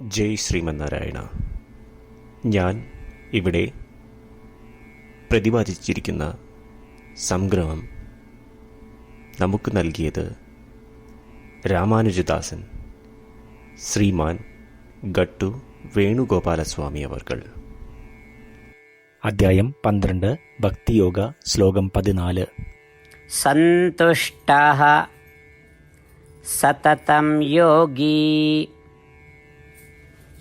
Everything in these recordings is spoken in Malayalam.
ജയ് ശ്രീമന്നാരായണ. ഞാൻ ഇവിടെ പ്രതിപാദിച്ചിരിക്കുന്ന സംഗ്രഹം നമുക്ക് നൽകിയത് രാമാനുജദാസൻ ശ്രീമാൻ ഗട്ടു വേണുഗോപാലസ്വാമി അവർകൾ. അധ്യായം പന്ത്രണ്ട് ഭക്തിയോഗ ശ്ലോകം പതിനാല്. സന്തുഷ്ട സതതം യോഗി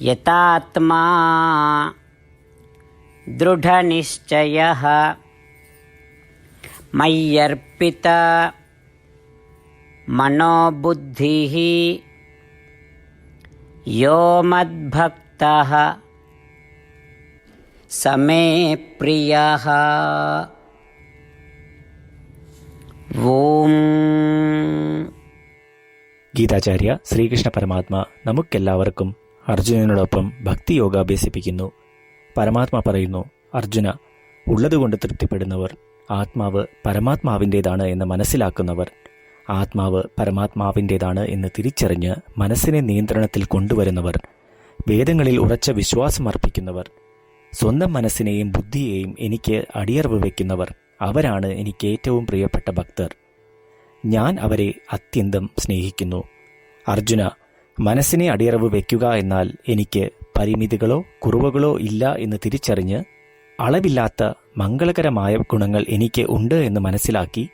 యథాత్మా. దృఢనిశ్చయ. మయ్యర్పిత. మనోబుద్ధి. యో మద్భక్త. సమే ప్రియ. ఓం. ഗീതാചാര്യ ശ്രീകൃഷ്ണ പരമാത്മ അർജുനനോടൊപ്പം ഭക്തിയോഗ അഭ്യസിപ്പിക്കുന്നു പരമാത്മ പറയുന്നു അർജുന ഉള്ളതുകൊണ്ട് തൃപ്തിപ്പെടുന്നവർ ആത്മാവ് പരമാത്മാവിന്റേതാണ് എന്ന് മനസ്സിലാക്കുന്നവർ. ആത്മാവ് പരമാത്മാവിന്റേതാണ് എന്ന് തിരിച്ചറിഞ്ഞ് മനസ്സിനെ നിയന്ത്രണത്തിൽ കൊണ്ടുവരുന്നവർ. വേദങ്ങളിൽ ഉറച്ച വിശ്വാസം അർപ്പിക്കുന്നവർ. സ്വന്തം മനസ്സിനെയും ബുദ്ധിയെയും എനിക്ക് അടിയറവ് വയ്ക്കുന്നവർ. അവരാണ് എനിക്ക് ഏറ്റവും പ്രിയപ്പെട്ട ഭക്തർ. ഞാൻ അവരെ അത്യന്തം സ്നേഹിക്കുന്നു. അർജുന മനസ്സിനെ അടിയറവ് വയ്ക്കുക എന്നാൽ എനിക്ക് പരിമിതികളോ കുറവുകളോ ഇല്ല എന്ന് തിരിച്ചറിഞ്ഞ് അളവില്ലാത്ത മംഗളകരമായ ഗുണങ്ങൾ എനിക്ക് ഉണ്ട് എന്ന് മനസ്സിലാക്കി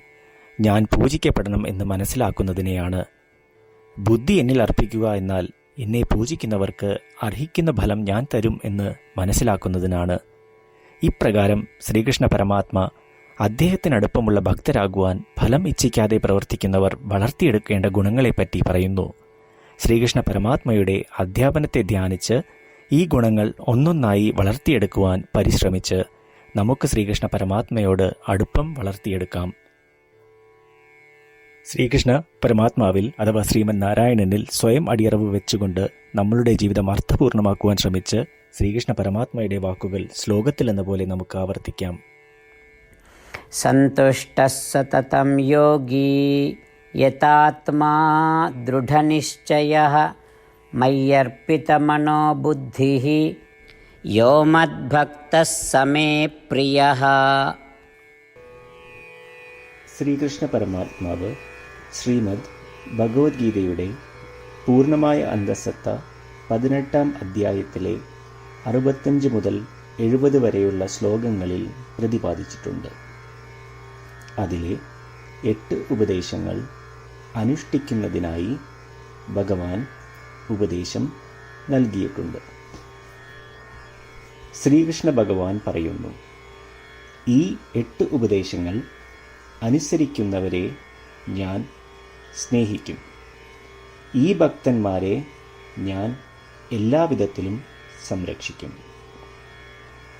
ഞാൻ പൂജിക്കപ്പെടണം എന്ന് മനസ്സിലാക്കുന്നതിനെയാണ്. ബുദ്ധി എന്നിൽ അർപ്പിക്കുക എന്നാൽ എന്നെ പൂജിക്കുന്നവർക്ക് അർഹിക്കുന്ന ഫലം ഞാൻ തരും എന്ന് മനസ്സിലാക്കുന്നതിനാണ്. ഇപ്രകാരം ശ്രീകൃഷ്ണ പരമാത്മ അദ്ദേഹത്തിനടുപ്പമുള്ള ഭക്തരാകുവാൻ ഫലം ഇച്ഛിക്കാതെ പ്രവർത്തിക്കുന്നവർ വളർത്തിയെടുക്കേണ്ട ഗുണങ്ങളെപ്പറ്റി പറയുന്നു. ശ്രീകൃഷ്ണ പരമാത്മയുടെ അധ്യാപനത്തെ ധ്യാനിച്ച് ഈ ഗുണങ്ങൾ ഒന്നൊന്നായി വളർത്തിയെടുക്കുവാൻ പരിശ്രമിച്ച് നമുക്ക് ശ്രീകൃഷ്ണ പരമാത്മയോട് അടുപ്പം വളർത്തിയെടുക്കാം. ശ്രീകൃഷ്ണ പരമാത്മാവിൽ അഥവാ ശ്രീമൻ നാരായണനിൽ സ്വയം അടിയറവ് വെച്ചുകൊണ്ട് നമ്മളുടെ ജീവിതം അർത്ഥപൂർണമാക്കുവാൻ ശ്രമിച്ച് ശ്രീകൃഷ്ണ പരമാത്മയുടെ വാക്കുകൾ ശ്ലോകത്തിൽ എന്ന പോലെ നമുക്ക് ആവർത്തിക്കാം. സന്തുഷ്ട സതതം യോഗി यतात्मा दृढनिश्चयः मय्यर्पितमनोबुद्धिः यो मद्भक्तः स मे प्रियः ശ്രീകൃഷ്ണ പരമാത്മാവ് ശ്രീമദ് ഭഗവത്ഗീതയുടെ പൂർണ്ണമായ അന്തസത്ത പതിനെട്ടാം അധ്യായത്തിലെ അറുപത്തഞ്ച് മുതൽ എഴുപത് വരെയുള്ള ശ്ലോകങ്ങളിൽ പ്രതിപാദിച്ചിട്ടുണ്ട് അതിലെ എട്ട് ഉപദേശങ്ങൾ അനുഷ്ഠിക്കുന്നതിനായി ഭഗവാൻ ഉപദേശം നൽകിയിട്ടുണ്ട്. ശ്രീകൃഷ്ണ ഭഗവാൻ പറയുന്നു ഈ എട്ട് ഉപദേശങ്ങൾ അനുസരിക്കുന്നവരെ ഞാൻ സ്നേഹിക്കും. ഈ ഭക്തന്മാരെ ഞാൻ എല്ലാവിധത്തിലും സംരക്ഷിക്കും.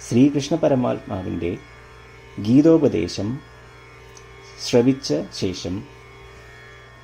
ശ്രീകൃഷ്ണ പരമാത്മാവിന്റെ ഗീതോപദേശം ശ്രവിച്ച ശേഷം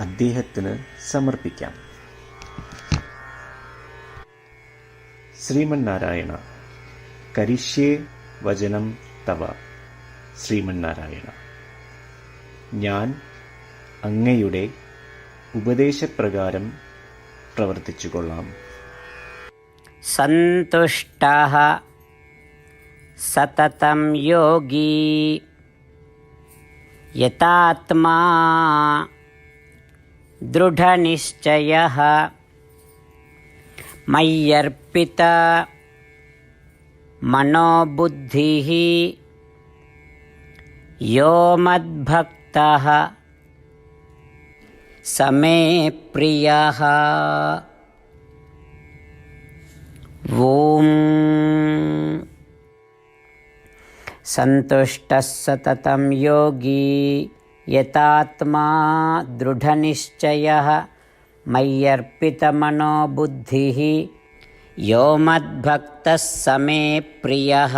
അദ്ദേഹത്തിന് സമർപ്പിക്കാം. ശ്രീമന്നാരായണ കരിഷ്യേ വചനം തവ. ശ്രീമന്നാരായണ ഞാൻ അങ്ങയുടെ ഉപദേശപ്രകാരം പ്രവർത്തിച്ചുകൊള്ളാം. സന്തുഷ്ട സതതം യോഗി. യഥാത്മാ दृढनिश्चयः मय्यर्पित मनोबुद्धिः यो मद्भक्तः स मे प्रियः। ॐ सततं योगी। यतात्मा दृढनिश्चयः मय्यर्पितमनोबुद्धिः यो मद्भक्तः समे प्रियः।